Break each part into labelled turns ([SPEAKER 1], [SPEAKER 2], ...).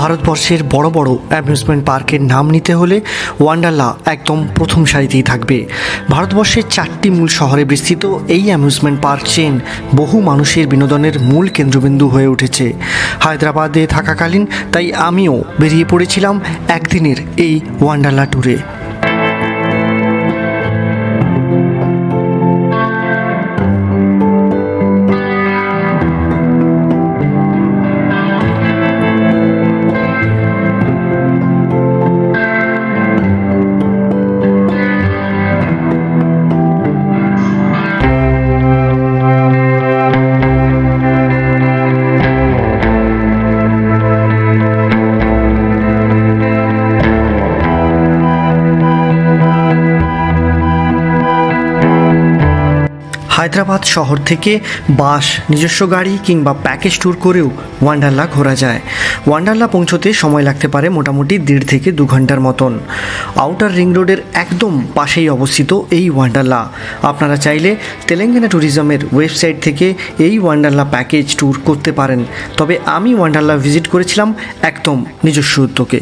[SPEAKER 1] ভারতবর্ষের বড় বড় অ্যামিউজমেন্ট পার্কের নাম নিতে হলে ওয়ান্ডারলা একদম প্রথম সারিতেই থাকবে। ভারতবর্ষের চারটি মূল শহরে বিস্তৃত এই অ্যামিউজমেন্ট পার্ক চেন বহু মানুষের বিনোদনের মূল কেন্দ্রবিন্দু হয়ে উঠেছে। হায়দ্রাবাদে থাকাকালীন তাই আমিও বেরিয়ে পড়েছিলাম একদিনের এই ওয়ান্ডারলা ট্যুরে। শহর থেকে বাস, নিজস্ব গাড়ি কিংবা প্যাকেজ ট্যুর করেও ওয়ান্ডারলা ঘোরা যায়। ওয়ান্ডারলা পৌঁছতে সময় লাগতে পারে মোটামুটি দেড় থেকে দু ঘণ্টার মতন। আউটার রিং রোডের একদম পাশেই অবস্থিত এই ওয়ান্ডারলা। আপনারা চাইলে তেলেঙ্গানা ট্যুরিজমের ওয়েবসাইট থেকে এই ওয়ান্ডারলা প্যাকেজ ট্যুর করতে পারেন। তবে আমি ওয়ান্ডারলা ভিজিট করেছিলাম একদম নিজস্ব উদ্যোগে।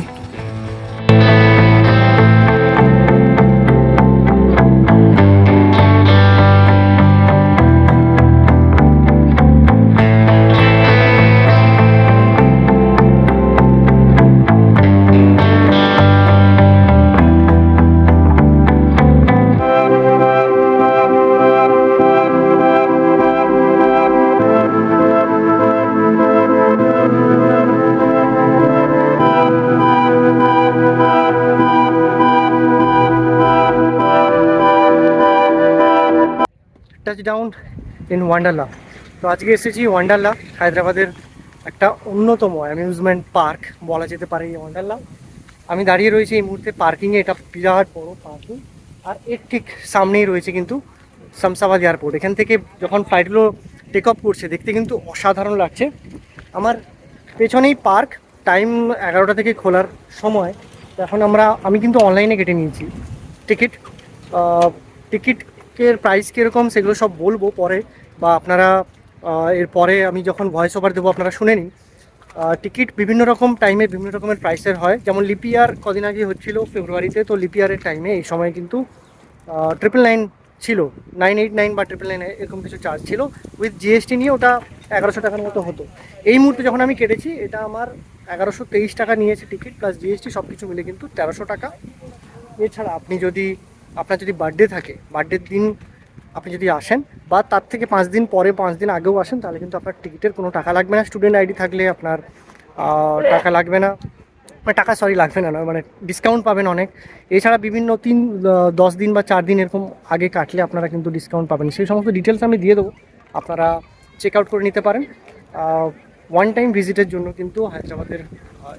[SPEAKER 1] টাচ ডাউন ইন ওয়ান্ডারলা তো আজকে এসেছি ওয়ান্ডারলা হায়দ্রাবাদের একটা অন্যতম অ্যামিউজমেন্ট পার্ক বলা যেতে পারে এই ওয়ান্ডারলা আমি দাঁড়িয়ে রয়েছি এই মুহূর্তে পার্কিংয়ে এটা বিরাট বড় পার্কিং আর এর ঠিক সামনেই রয়েছে কিন্তু শামসাবাদ এয়ারপোর্ট। এখান থেকে যখন ফ্লাইটগুলো টেক অফ করছে, দেখতে কিন্তু অসাধারণ লাগছে। আমার পেছনেই পার্ক টাইম এগারোটা থেকে খোলার সময়। এখন আমরা, আমি কিন্তু অনলাইনে কেটে নিয়েছি। টিকিট টিকিট টিকিটের প্রাইস কীরকম সেগুলো সব বলব পরে বা আপনারা আহ, এর পরে আমি যখন ভয়েস ওভার দেবো আপনারা শুনে নিন। টিকিট বিভিন্ন রকম টাইমে বিভিন্ন রকমের প্রাইসের হয়। যেমন লিপিয়ার কদিন আগে হচ্ছিল ফেব্রুয়ারিতে তো লিপিয়ারের টাইমে এই সময় কিন্তু ট্রিপল নাইন ছিল। নাইন এইট নাইন বা ট্রিপল নাইন এরকম কিছু চার্জ ছিল। উইথ জিএসটি নিয়ে ওটা এগারোশো টাকার মতো হতো। এই মুহূর্তে যখন আমি কেটেছি এটা আমার এগারোশো তেইশ টাকা নিয়েছে টিকিট প্লাস জিএসটি সব কিছু মিলে কিন্তু তেরোশো টাকা। এছাড়া আপনি যদি আপনার যদি বার্থডে থাকে বার্থডের দিন আপনি যদি আসেন বা তার থেকে পাঁচ দিন পরে, পাঁচ দিন আগেও আসেন, তাহলে কিন্তু আপনার টিকিটের কোনো টাকা লাগবে না। স্টুডেন্ট আইডি থাকলে আপনার টাকা লাগবে না। মানে টাকা সরি লাগবে না মানে ডিসকাউন্ট পাবেন অনেক। এছাড়া বিভিন্ন তিন দশ দিন বা চার দিন এরকম আগে কাটলে আপনারা কিন্তু ডিসকাউন্ট পাবেন। সেই সমস্ত ডিটেলস আমি দিয়ে দেবো। আপনারা চেক আউট করে নিতে পারেন। ওয়ান টাইম ভিজিটের জন্য কিন্তু হায়দ্রাবাদের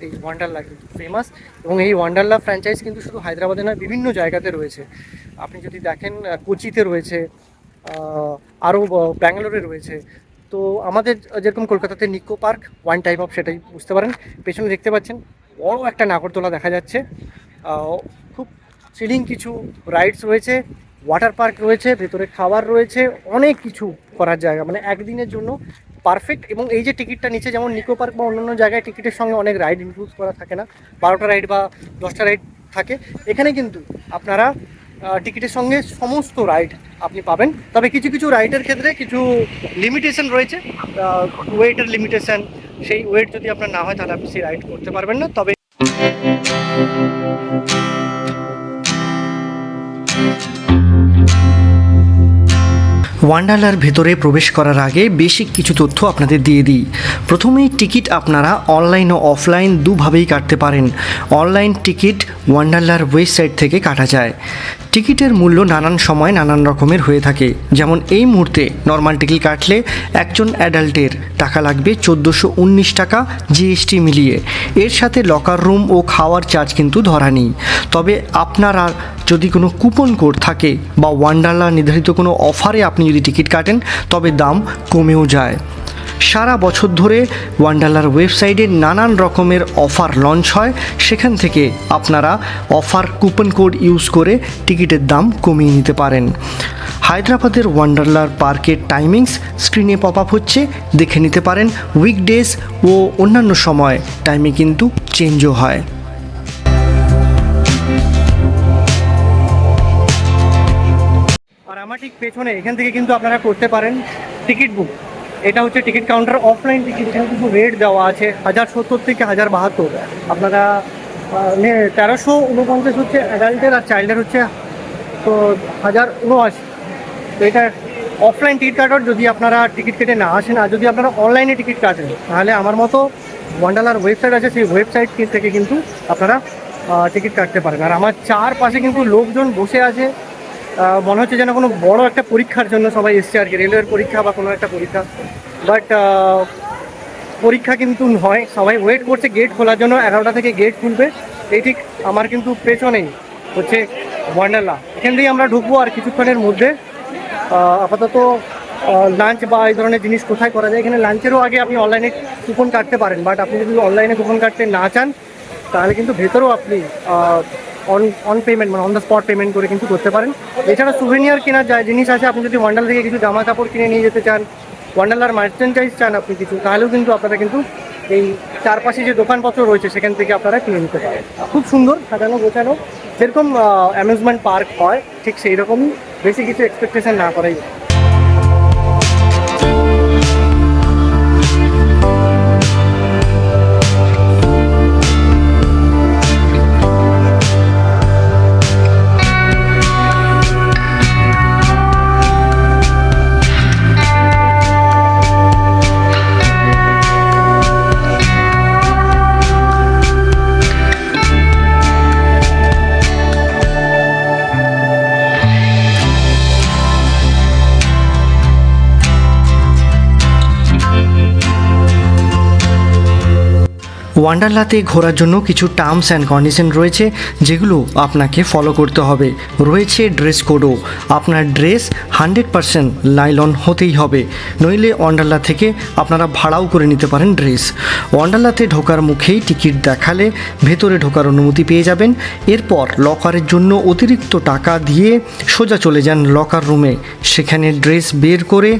[SPEAKER 1] এই ওয়ান্ডারলা কিন্তু ফেমাস এবং এই ওয়ান্ডারলা ফ্র্যাঞ্চাইজ কিন্তু শুধু হায়দ্রাবাদে নয়, বিভিন্ন জায়গাতে রয়েছে। আপনি যদি দেখেন কোচিতে রয়েছে আরও ব্যাঙ্গালোরে রয়েছে। তো আমাদের যেরকম কলকাতাতে Nicco park one type of সেটাই বুঝতে পারেন। পেছনে দেখতে পাচ্ছেন, বড় একটা নাগরদোলা দেখা যাচ্ছে। খুব থ্রিলিং কিছু রাইডস রয়েছে ওয়াটার পার্ক রয়েছে, ভেতরে খাবার রয়েছে, অনেক কিছু করার জায়গা। মানে একদিনের জন্য পারফেক্ট এবং এই যে টিকিটটা নিচে, যেমন নিকো পার্ক বা অন্যান্য জায়গায় টিকিটের সঙ্গে অনেক রাইড ইনক্লুড করা থাকে না। বারোটা রাইড বা দশটা রাইড থাকে। এখানে কিন্তু আপনারা টিকিটের সঙ্গে সমস্ত রাইড আপনি পাবেন। তবে কিছু কিছু রাইডের ক্ষেত্রে কিছু লিমিটেশন রয়েছে। ওয়েটের লিমিটেশন সেই ওয়েট যদি আপনার না হয়, তাহলে আপনি সেই রাইড করতে পারবেন না। তবে ওয়ান্ডারলার ভেতরে প্রবেশ করার আগে বেসিক কিছু তথ্য আপনাদের দিয়ে দিই। প্রথমেই টিকিট আপনারা অনলাইন ও অফলাইন দুভাবেই কাটতে পারেন। অনলাইন টিকিট ওয়ান্ডারলার ওয়েবসাইট থেকে কাটা যায়। টিকিটের মূল্য নানান সময় নানান রকমের হয়ে থাকে। যেমন এই মুহূর্তে নর্মাল টিকিট কাটলে একজন অ্যাডাল্টের টাকা লাগবে চোদ্দোশো উনিশ টাকা জিএসটি মিলিয়ে। এর সাথে লকার রুম ও খাওয়ার চার্জ কিন্তু ধরা নেই। তবে আপনারা যদি কোনো কুপন কোড থাকে বা ওয়ান্ডারলা নির্ধারিত কোনো অফারে আপনি যদি টিকিট কাটেন, তবে দাম কমেও যায়। সারা বছর ধরে ওয়ান্ডারলার ওয়েবসাইটে নানান রকমের অফার লঞ্চ হয়। সেখান থেকে আপনারা অফার কুপন কোড ইউজ করে টিকিটের দাম কমিয়ে নিতে পারেন।
[SPEAKER 2] হায়দ্রাবাদের ওয়ান্ডারলার পার্কের টাইমিংস স্ক্রিনে পপ আপ হচ্ছে। দেখে নিতে পারেন উইকডেজ ও অন্যান্য সময়। টাইমে কিন্তু চেঞ্জও হয়।
[SPEAKER 1] আর আমার ঠিক পেছনে এখান থেকে কিন্তু আপনারা করতে পারেন টিকিট বুক। এটা হচ্ছে টিকিট কাউন্টার অফলাইন টিকিট কিন্তু রেট দেওয়া আছে, হাজার সত্তর থেকে হাজার বাহাত্তর। আপনারা তেরোশো উনপঞ্চাশ হচ্ছে অ্যাডাল্টের আর চাইল্ডের হচ্ছে, তো হাজার উনআশি তো এটা অফলাইন টিকিট কাটার, যদি আপনারা টিকিট কেটে না আসেন, আর যদি আপনারা অনলাইনে টিকিট কাটেন, তাহলে আমার মতো ওয়ান্ডালার ওয়েবসাইট আছে, সেই ওয়েবসাইট থেকে কিন্তু আপনারা টিকিট কাটতে পারেন আর আমার চারপাশে কিন্তু লোকজন বসে আছে মনে হচ্ছে যেন কোনো বড় একটা পরীক্ষার জন্য সবাই এসছে আর কি। রেলওয়ের পরীক্ষা বা কোনো একটা পরীক্ষা। বাট পরীক্ষা কিন্তু নয়। সবাই ওয়েট করছে গেট খোলার জন্য। এগারোটা থেকে গেট খুলবে। এই ঠিক আমার কিন্তু পেছনেই হচ্ছে ওয়ান্ডারলা এখান থেকেই আমরা ঢুকবো আর কিছুক্ষণের মধ্যে। আপাতত লাঞ্চ বা এই ধরনের জিনিস কোথায় করা যায়? এখানে লাঞ্চেরও আগে আপনি অনলাইনে কুপন কাটতে পারেন। বাট আপনি যদি অনলাইনে কুপন কাটতে না চান, তাহলে কিন্তু ভেতরেও আপনি অন অন পেমেন্ট মানে অন দ্য স্পট পেমেন্ট করে কিন্তু করতে পারেন। এছাড়া সুভেনিয়ার কেনার যা জিনিস আছে, আপনি যদি ওয়ান্ডাল থেকে কিছু জামা কাপড় কিনে নিয়ে যেতে চান ওয়ান্ডারলার মার্চেন্টাইজ চান আপনি কিছু, তাহলেও কিন্তু আপনারা কিন্তু এই চারপাশে যে দোকানপত্র রয়েছে, সেখান থেকে আপনারা কিনে নিতে পারেন। খুব সুন্দর, সাজানো, গোছানো, যেরকম অ্যামিউজমেন্ট পার্ক হয়, ঠিক সেই রকমই বেশি কিছু এক্সপেকটেশন না করাই।
[SPEAKER 2] ওয়ান্ডারলাতে ঘোরার জন্য কিছু টার্মস অ্যান্ড কন্ডিশন রয়েছে, যেগুলো আপনাকে ফলো করতে হবে। রয়েছে ড্রেস কোডও আপনার ড্রেস হান্ড্রেড পারসেন্ট লাইলন হতেই হবে। নইলে ওয়ান্ডারলা থেকে আপনারা ভাড়াও করে নিতে পারেন ড্রেস। ওয়ান্ডারলাতে ঢোকার মুখেই টিকিট দেখালে ভেতরে ঢোকার অনুমতি পেয়ে যাবেন। এরপর লকারের জন্য অতিরিক্ত টাকা দিয়ে সোজা চলে যান লকার রুমে। সেখানে ড্রেস বের করে,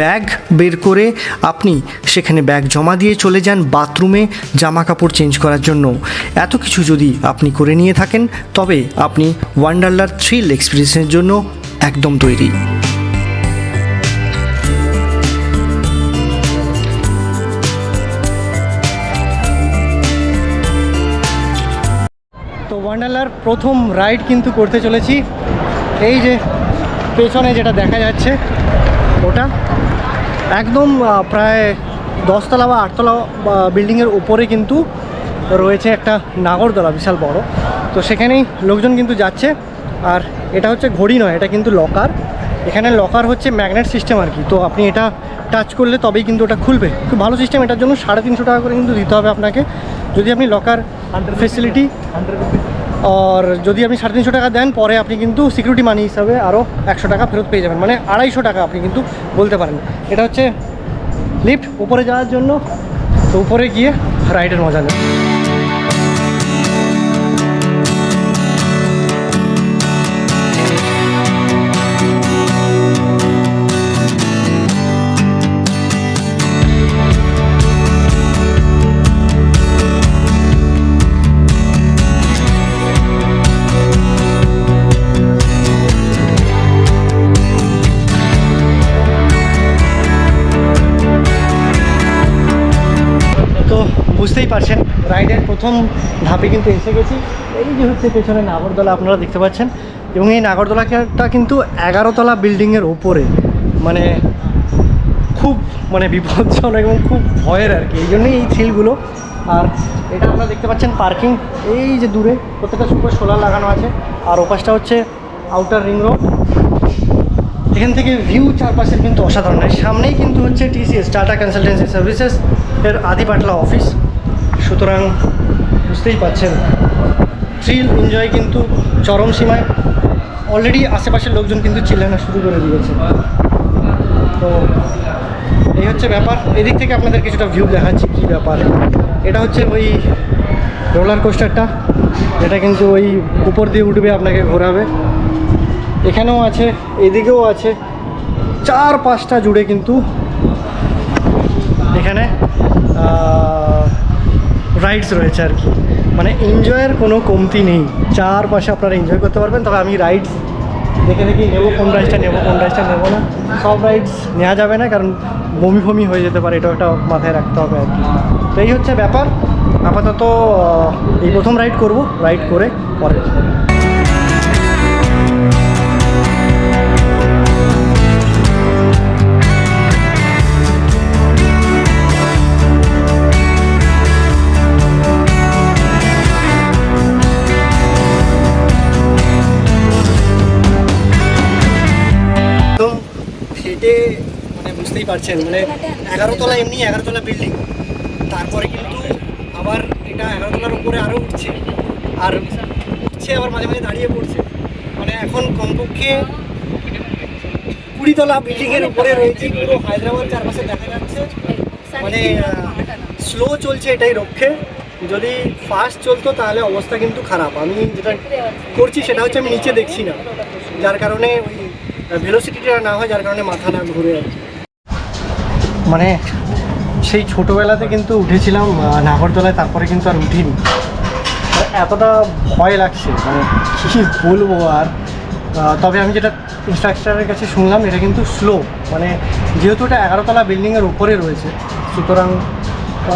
[SPEAKER 2] ব্যাগ বের করে আপনি সেখানে ব্যাগ জমা দিয়ে চলে যান বাথরুমে জামা কাপড় চেঞ্জ করার জন্য। এত কিছু যদি আপনি করে নিয়ে থাকেন, তবে আপনি ওয়ান্ডারলার থ্রিল এক্সপিরিয়েন্সের জন্য একদম তৈরি।
[SPEAKER 1] তো ওয়ান্ডারলার প্রথম রাইড কিন্তু করতে চলেছি। এই যে পেছনে যেটা দেখা যাচ্ছে, ওটা একদম প্রায় দশতলা বা আটতলা বিল্ডিংয়ের উপরে কিন্তু রয়েছে একটা নাগরদোলা বিশাল বড়। তো সেখানেই লোকজন কিন্তু যাচ্ছে। আর এটা হচ্ছে ঘড়ি নয় এটা কিন্তু লকার। এখানে লকার হচ্ছে ম্যাগনেট সিস্টেম আর কি। তো আপনি এটা টাচ করলে তবেই কিন্তু ওটা খুলবে। খুব ভালো সিস্টেম এটার জন্য। সাড়ে তিনশো টাকা করে কিন্তু দিতে হবে আপনাকে। যদি আপনি লকার ফেসিলিটি আর যদি আপনি সাড়ে তিনশো টাকা দেন পরে আপনি কিন্তু সিকিউরিটি মানি হিসাবে আরও একশো টাকা ফেরত পেয়ে যাবেন। মানে আড়াইশো টাকা আপনি কিন্তু বলতে পারেন। এটা হচ্ছে লিফট উপরে যাওয়ার জন্য। তো উপরে গিয়ে রাইডের মজা নেবে প্রথম ধাপে কিন্তু এসে গেছি। এই যে হচ্ছে পেছনে নাগরদোলা, আপনারা দেখতে পাচ্ছেন। এবং এই নাগরদোলাটা কিন্তু এগারোতলা বিল্ডিংয়ের ওপরে মানে খুব মানে বিপজ্জনক এবং খুব ভয়ের আর কি। এই জন্যই এই থ্রিলগুলো। আর এটা আপনারা দেখতে পাচ্ছেন পার্কিং। এই যে দূরে প্রত্যেকটা সুপার সোলার লাগানো আছে। আর ওপাশটা হচ্ছে আউটার রিং রোড। এখান থেকে ভিউ চারপাশের কিন্তু অসাধারণ। হয় সামনেই কিন্তু হচ্ছে টিসিএস টাটা কনসালটেন্সি সার্ভিসেস, এর আদিপাটলা অফিস। সুতরাং বুঝতেই পাচ্ছেন থ্রিল এনজয় কিন্তু চরম সীমায় অলরেডি আশেপাশের লোকজন কিন্তু চিল্লানো শুরু করে দিয়েছে। তো এই হচ্ছে ব্যাপার। এদিক থেকে আপনাদের কিছুটা ভিউ দেখাচ্ছি কী ব্যাপার। এটা হচ্ছে ওই রোলার কোস্টারটা এটা কিন্তু ওই উপর দিয়ে উঠবে, আপনাকে ঘোরাবে। এখানেও আছে, এদিকেও আছে, চার পাঁচটা জুড়ে কিন্তু এখানে রাইডস রয়েছে আর কি। মানে এনজয়ের কোনো কমতি নেই। চারপাশে আপনারা এনজয় করতে পারবেন, তবে আমি রাইডস দেখে দেখি নেব, কোন রাইডসটা নেব, কোন রাইডসটা নেব না। সব রাইডস নেওয়া যাবে না, কারণ বমি ফমি হয়ে যেতে পারে, এটা একটা মাথায় রাখতে হবে আর কি। তো এই হচ্ছে ব্যাপার। আপাতত এই প্রথম রাইড করব রাইড করে পরে। পারছেন মানে এগারো তলা এমনি, এগারো তলা বিল্ডিং তারপরে কিন্তু আবার এটা এগারো তলার উপরে আরও উঠছে। আর উঠছে, আবার মাঝে মাঝে দাঁড়িয়ে পড়ছে। মানে এখন কমপক্ষে কুড়িতলা বিল্ডিংয়ের উপরে রয়েছে, পুরো হায়দ্রাবাদ চারপাশে দেখা যাচ্ছে। মানে স্লো চলছে এটাই রক্ষে। যদি ফাস্ট চলতো, তাহলে অবস্থা কিন্তু খারাপ। আমি যেটা করছি, সেটা হচ্ছে আমি নিচে দেখছি না। যার কারণে ওই ভেলোসিটিটা না হয়, যার কারণে মাথা না ঘুরে আর কি। মানে সেই ছোটোবেলাতে কিন্তু উঠেছিলাম আহ, নাগরদোলায় তারপরে কিন্তু আর উঠিনি। এতটা ভয় লাগছে মানে কী বলব আর। তবে আমি যেটা ইনস্ট্রাকচারের কাছে শুনলাম এটা কিন্তু স্লো মানে যেহেতু এটা এগারোতলা বিল্ডিংয়ের উপরে রয়েছে সুতরাং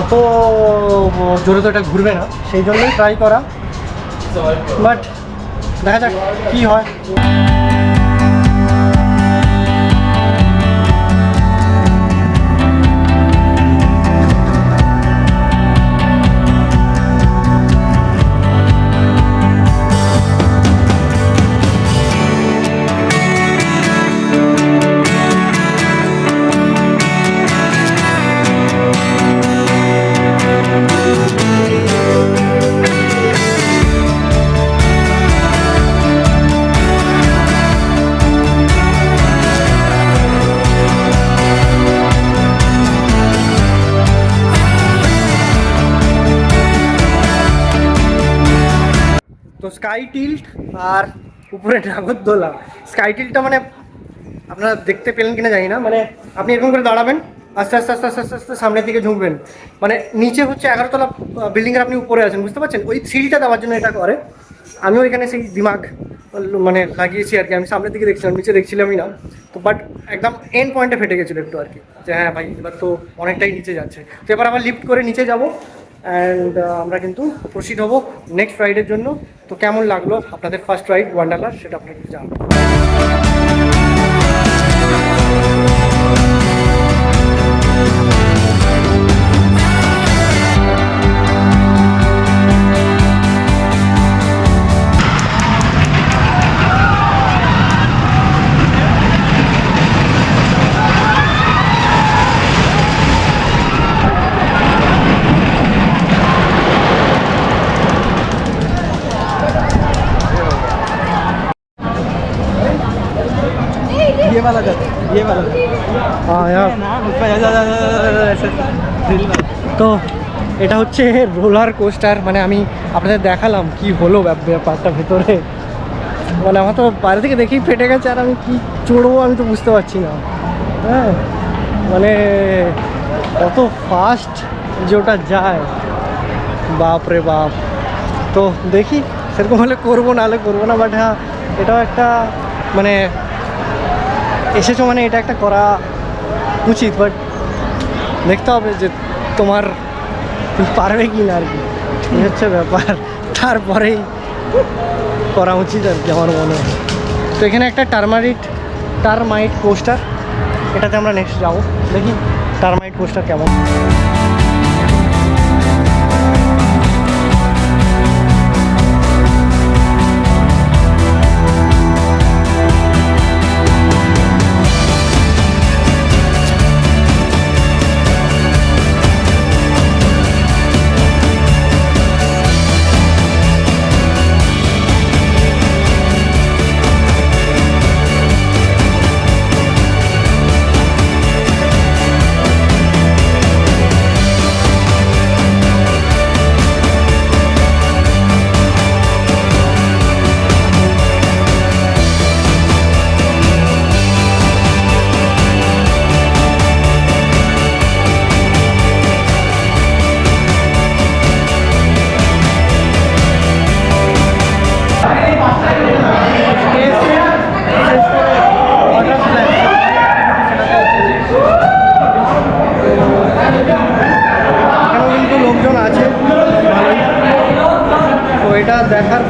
[SPEAKER 1] অত জোরে তো এটা ঘুরবে না সেই জন্যই ট্রাই করা। বাট দেখা যাক কী হয়। স্কাই টিল্ট আর উপরে নাগরদোলা স্কাই টিল্টটা মানে আপনারা দেখতে পেলেন কিনা জানি না মানে আপনি এরকম করে দাঁড়াবেন, আস্তে আস্তে আস্তে আস্তে আস্তে আস্তে সামনের দিকে ঝুঁকবেন। মানে নিচে হচ্ছে এগারোতলা বিল্ডিংয়ের আপনি উপরে আছেন, বুঝতে পারছেন? ওই থ্রিলটা দেওয়ার জন্য এটা করে। আমিও এখানে সেই দিমাগ মানে লাগিয়েছি আর কি। আমি সামনের দিকে দেখছিলাম, নিচে দেখছিলামই না। তো বাট একদম এন্ড পয়েন্টে ফেটে গেছিল একটু আর কি। যে হ্যাঁ ভাই, এবার তো অনেকটাই নিচে যাচ্ছে। তো এবার আবার লিফট করে নিচে যাব। অ্যান্ড আমরা কিন্তু প্রসিড হব নেক্সট রাইডের জন্য। তো কেমন লাগল আপনাদের ফার্স্ট রাইড ওয়ান্ডারলার সেটা আপনাকে জানাব
[SPEAKER 3] वाला जाता ये वाला
[SPEAKER 1] হ্যাঁ হ্যাঁ
[SPEAKER 3] ना उसका ऐसा ऐसा दिल वाला
[SPEAKER 1] তো এটা হচ্ছে রোলার কোস্টার মানে আমি আপনাদের দেখালাম কি হলো ব্যাপ- ব্যাপারটা ভেতরে মানে আমার তো বাইরে থেকে দেখেই ফেটে গেছে আর আমি কি চড়বো আমি তো বুঝতে পারছি না হ্যাঁ মানে কত ফাস্ট যে ওটা যায় বাপ রে বাপ তো দেখি সেরকম হলে করবো নাহলে করবো না বাট হ্যাঁ এটাও একটা মানে এসেছ মানে এটা একটা করা উচিত বাট দেখতে হবে যে তোমার তুমি পারবে কি না আর কি। এই হচ্ছে ব্যাপার। তারপরেই করা উচিত আর কি আমার মনে হয়। তো এখানে একটা টার্মারিট, টার্মাইট পোস্টার। এটাতে আমরা নেক্সট যাব। দেখি টার্মাইট পোস্টার কেমন। দেখার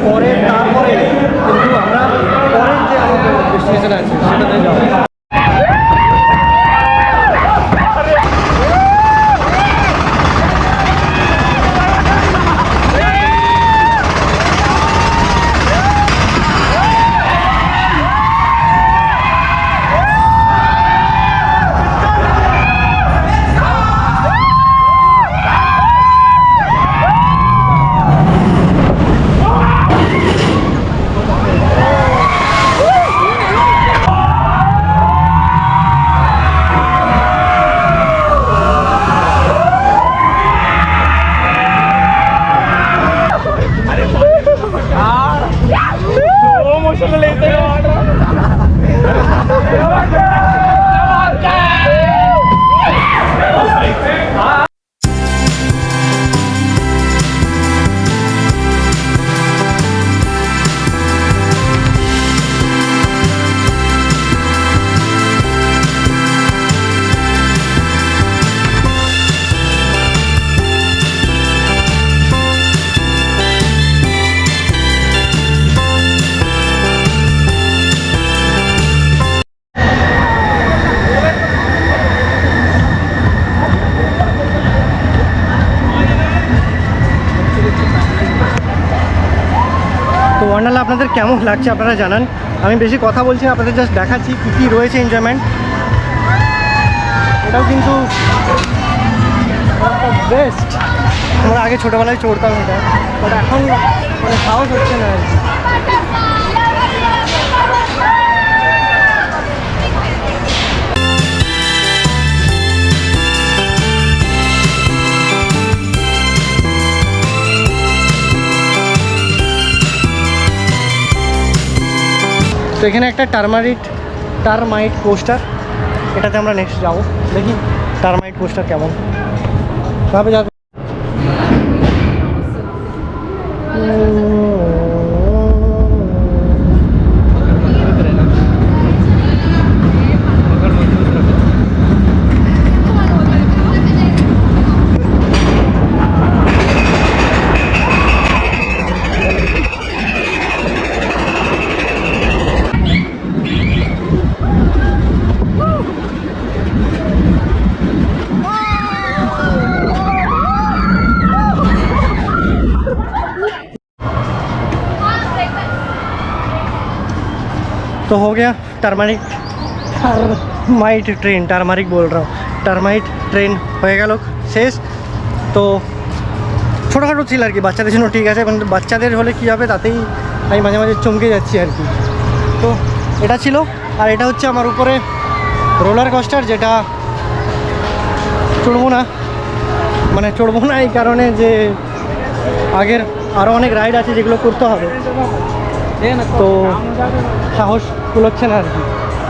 [SPEAKER 1] লাগছে আপনারা জানান। আমি বেশি কথা বলছি আপনাদের জাস্ট দেখাচ্ছি কী কী রয়েছে এনজয়মেন্ট এটাও কিন্তু বেস্ট আমরা আগে ছোটোবেলায় চড়তাম এটা বাট এখন মানে সাহস হচ্ছে না তো এখানে একটা টার্মারিট, টারমাইট পোস্টার। এটাতে আমরা নেক্সট যাব। দেখি টার্মাইট পোস্টার কেমন। ভাবে যাবে तो हो गया टर्मारिक टर्माइट ट्रेन टर्मारिक बोल रहा हूँ টারমাইট ট্রেন হয়ে গেল শেষ তো ছোটোখাটো ছিল আর কি বাচ্চাদের জন্য ঠিক আছে কিন্তু বাচ্চাদের হলে কী হবে তাতেই আমি মাঝে মাঝে চমকে যাচ্ছি আর কি তো এটা ছিল আর এটা হচ্ছে আমার উপরে রোলার কস্টার যেটা চড়বো না মানে চড়বো না এই কারণে যে আগের আরও অনেক রাইড আছে যেগুলো করতে হবে তো সাহস কুলোচ্ছে না আর কি।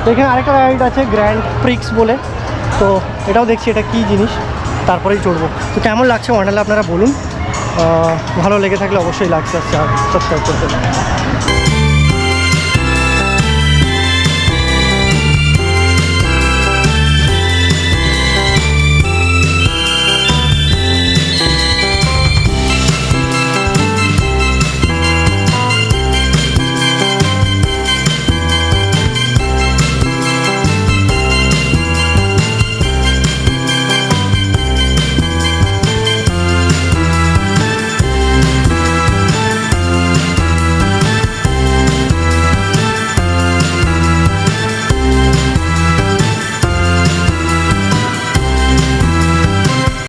[SPEAKER 1] তো এখানে আরেকটা রাইড আছে গ্র্যান্ড প্রিক্স বলে। তো এটাও দেখছি, এটা কী জিনিস? তারপরেই চড়বো। তো কেমন লাগছে ওয়ান্ডারলে আপনারা বলুন। ভালো লেগে থাকলে অবশ্যই লাগছে আর সাবস্ক্রাইব করতে